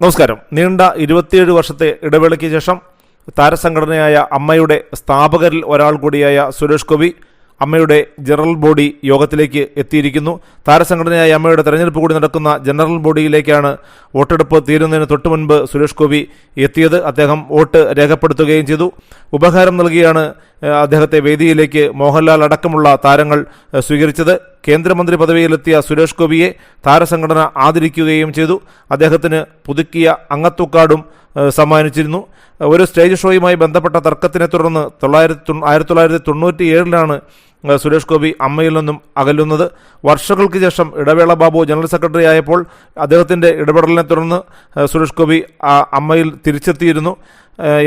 നമസ്കാരം. നീണ്ട ഇരുപത്തിയേഴ് വർഷത്തെ ഇടവേളയ്ക്ക് ശേഷം താരസംഘടനയായ അമ്മയുടെ സ്ഥാപകരിൽ ഒരാൾ കൂടിയായ സുരേഷ് ഗോപി അമ്മയുടെ ജനറൽ ബോഡി യോഗത്തിലേക്ക് എത്തിയിരിക്കുന്നു. താരസംഘടനയായ അമ്മയുടെ തെരഞ്ഞെടുപ്പ് കൂടി നടക്കുന്ന ജനറൽ ബോഡിയിലേക്കാണ് വോട്ടെടുപ്പ് തീരുന്നതിന് തൊട്ടു മുൻപ് സുരേഷ് ഗോപി എത്തിയത്. അദ്ദേഹം വോട്ട് രേഖപ്പെടുത്തുകയും ചെയ്തു. ഉപഹാരം നൽകിയാണ് അദ്ദേഹത്തെ വേദിയിലേക്ക് മോഹൻലാൽ അടക്കമുള്ള താരങ്ങൾ സ്വീകരിച്ചത്. കേന്ദ്രമന്ത്രി പദവിയിലെത്തിയ സുരേഷ് ഗോപിയെ താരസംഘടന ആദരിക്കുകയും ചെയ്തു. അദ്ദേഹത്തിന് പുതുക്കിയ അംഗത്വക്കാർഡും സമ്മാനിച്ചിരുന്നു. ഒരു സ്റ്റേജ് ഷോയുമായി ബന്ധപ്പെട്ട തർക്കത്തിനെ തുടർന്ന് തൊള്ളായിരത്തി ആയിരത്തി തൊള്ളായിരത്തി തൊണ്ണൂറ്റി ഏഴിലാണ് ഏഹ്, സുരേഷ് ഗോപി അമ്മയിൽ നിന്നും അകലുന്നത്. വർഷങ്ങൾക്ക് ശേഷം ഇടവേള ബാബു ജനറൽ സെക്രട്ടറി ആയപ്പോൾ അദ്ദേഹത്തിന്റെ ഇടപെടലിനെ തുടർന്ന് സുരേഷ് ഗോപി അമ്മയിൽ തിരിച്ചെത്തിയിരുന്നു.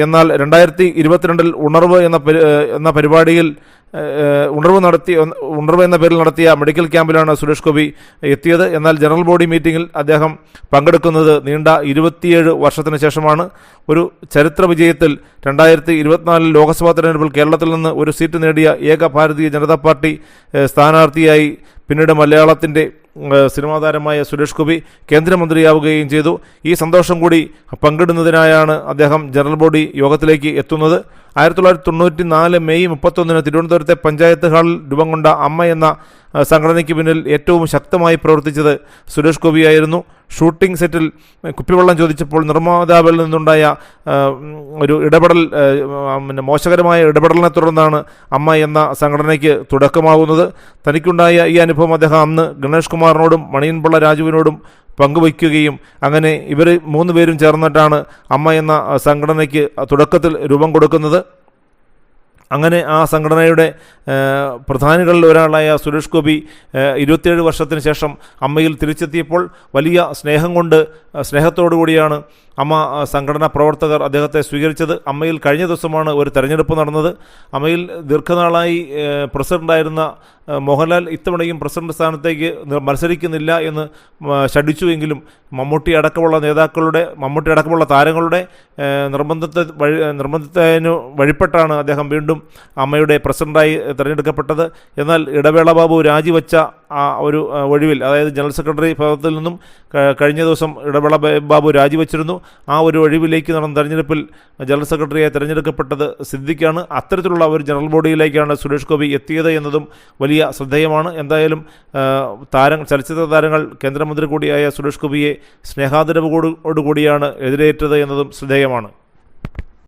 എന്നാൽ രണ്ടായിരത്തി ഇരുപത്തിരണ്ടിൽ ഉണർവ് എന്ന എന്ന പരിപാടിയിൽ ഉണർവ് നടത്തി ഉണർവ് എന്ന പേരിൽ നടത്തിയ മെഡിക്കൽ ക്യാമ്പിലാണ് സുരേഷ് ഗോപി എത്തിയത്. എന്നാൽ ജനറൽ ബോഡി മീറ്റിംഗിൽ അദ്ദേഹം പങ്കെടുക്കുന്നത് നീണ്ട ഇരുപത്തിയേഴ് വർഷത്തിന് ശേഷമാണ്. ഒരു ചരിത്ര വിജയത്തിൽ രണ്ടായിരത്തി ഇരുപത്തിനാലിൽ ലോക്സഭാ തെരഞ്ഞെടുപ്പിൽ കേരളത്തിൽ നിന്ന് ഒരു സീറ്റ് നേടിയ ഏക ഭാരതീയ ജനതാ പാർട്ടി സ്ഥാനാർത്ഥിയായി പിന്നീട് മലയാളത്തിന്റെ സിനിമാ താരമായ സുരേഷ് ഗോപി കേന്ദ്രമന്ത്രിയാവുകയും ചെയ്തു. ഈ സന്തോഷം കൂടി പങ്കിടുന്നതിനായാണ് അദ്ദേഹം ജനറൽ ബോഡി യോഗത്തിലേക്ക് എത്തുന്നത്. ആയിരത്തി തൊള്ളായിരത്തി തൊണ്ണൂറ്റി നാല് മെയ് മുപ്പത്തൊന്നിന് തിരുവനന്തപുരത്തെ പഞ്ചായത്ത് ഹാളിൽ രൂപം കൊണ്ട അമ്മ എന്ന സംഘടനയ്ക്ക് പിന്നിൽ ഏറ്റവും ശക്തമായി പ്രവർത്തിച്ചത് സുരേഷ് ഗോപിയായിരുന്നു. ഷൂട്ടിംഗ് സെറ്റിൽ കുപ്പിവെള്ളം ചോദിച്ചപ്പോൾ നിർമ്മാതാവിൽ നിന്നുണ്ടായ ഒരു ഇടപെടൽ പിന്നെ മോശകരമായ ഇടപെടലിനെ തുടർന്നാണ് അമ്മ എന്ന സംഘടനയ്ക്ക് തുടക്കമാകുന്നത്. തനിക്കുണ്ടായ ഈ അനുഭവം അദ്ദേഹം അന്ന് ഗണേഷ് കുമാറിനോടും മണിയൻപിള്ള രാജുവിനോടും പങ്കുവയ്ക്കുകയും അങ്ങനെ ഇവർ മൂന്ന് പേരും ചേർന്നിട്ടാണ് അമ്മ എന്ന സംഘടനയ്ക്ക് തുടക്കത്തിൽ രൂപം കൊടുക്കുന്നത്. അങ്ങനെ ആ സംഘടനയുടെ പ്രധാനികളിൽ ഒരാളായ സുരേഷ് ഗോപി ഇരുപത്തിയേഴ് വർഷത്തിന് ശേഷം അമ്മയിൽ തിരിച്ചെത്തിയപ്പോൾ വലിയ സ്നേഹം കൊണ്ട് സ്നേഹത്തോടു കൂടിയാണ് അമ്മ സംഘടനാ പ്രവർത്തകർ അദ്ദേഹത്തെ സ്വീകരിച്ചത് അമ്മയിൽ കഴിഞ്ഞ ദിവസമാണ് ഒരു തെരഞ്ഞെടുപ്പ് നടന്നത്. അമ്മയിൽ ദീർഘനാളായി പ്രസിഡന്റായിരുന്ന മോഹൻലാൽ ഇത്തവണയും പ്രസിഡന്റ് സ്ഥാനത്തേക്ക് മത്സരിക്കുന്നില്ല എന്ന് ഷടിച്ചുവെങ്കിലും മമ്മൂട്ടി അടക്കമുള്ള നേതാക്കളുടെ മമ്മൂട്ടി അടക്കമുള്ള താരങ്ങളുടെ നിർബന്ധത്തെ വഴി നിർബന്ധത്തിന് വഴിപ്പെട്ടാണ് അദ്ദേഹം വീണ്ടും അമ്മയുടെ പ്രസിഡന്റായി തിരഞ്ഞെടുക്കപ്പെട്ടത്. എന്നാൽ ഇടവേള ബാബു രാജിവെച്ച ആ ഒരു ഒഴിവിൽ അതായത് ജനറൽ സെക്രട്ടറി പദത്തിൽ നിന്നും കഴിഞ്ഞ ദിവസം ഇടവേള ബാബു രാജിവെച്ചിരുന്നു. ആ ഒരു ഒഴിവിലേക്ക് നടന്ന തെരഞ്ഞെടുപ്പിൽ ജനറൽ സെക്രട്ടറിയായി തിരഞ്ഞെടുക്കപ്പെട്ടത് സിദ്ദിഖാണ്. അത്തരത്തിലുള്ള ഒരു ജനറൽ ബോഡിയിലേക്കാണ് സുരേഷ് ഗോപി എത്തിയത് എന്നതും വലിയ ശ്രദ്ധേയമാണ്. എന്തായാലും താരങ്ങൾ താരം ചലച്ചിത്ര താരങ്ങൾ കേന്ദ്രമന്ത്രി കൂടിയായ സുരേഷ് ഗോപിയെ സ്നേഹാദരവോടുകൂടിയാണ് എതിരേറ്റത് എന്നതും ശ്രദ്ധേയമാണ്.